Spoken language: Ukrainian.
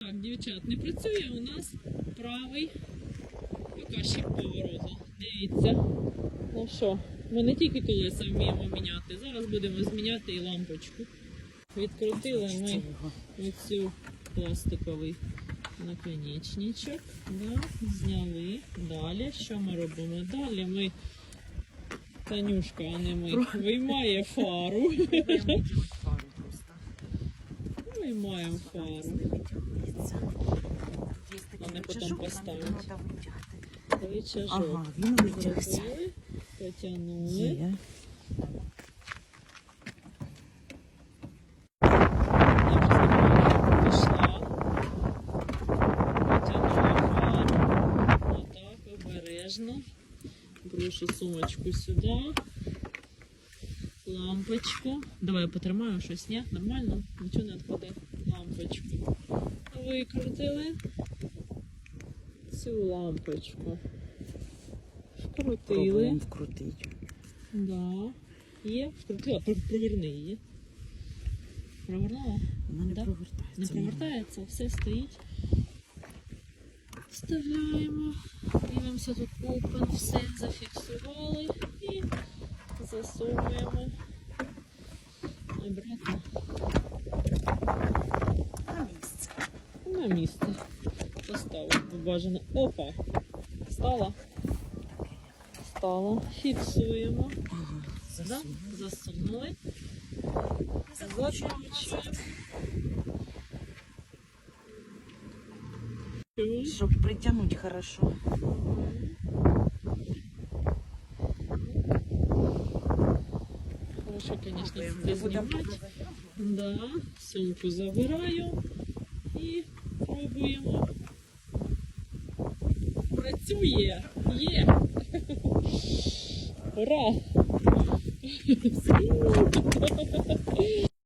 Так, дівчат, не працює у нас правий показчик повороту. Дивіться. Ну що, ми не тільки колеса вміємо міняти, зараз будемо зміняти і лампочку. Відкрутили ми оцю пластиковий наконечничок. Да, зняли. Далі що ми робимо? Далі ми, Танюшка, а не ми, виймає фару. Виймаємо фару. Вони потім поставлять. Рычажок Ага, він витягся. потягнули. Брошу сумочку сюди. Лампочку. Давай я потримаю щось, ні? Нормально? Нічого не відходить. Викрутили цю лампочку. Вкрутили. Вкрутити. Да. Є. Вкрутила. Про- Проверни її. Провернула? Вона не Да? провертається. Не провертається, все стоїть. Вставляємо. Дивимося тут open, все зафіксували і засовуємо на місце. Поставити бажано. Опа! Стала. Стала. Фіксуємо. Ага, Да? засунь. Засунули. Закручуємо. Закручуємо. Щоб притягнути хорошо. Хорошо, конечно, Пробуємо. здесь Будемо снимать. Да, сумку забираю і Працює! Є! Ура!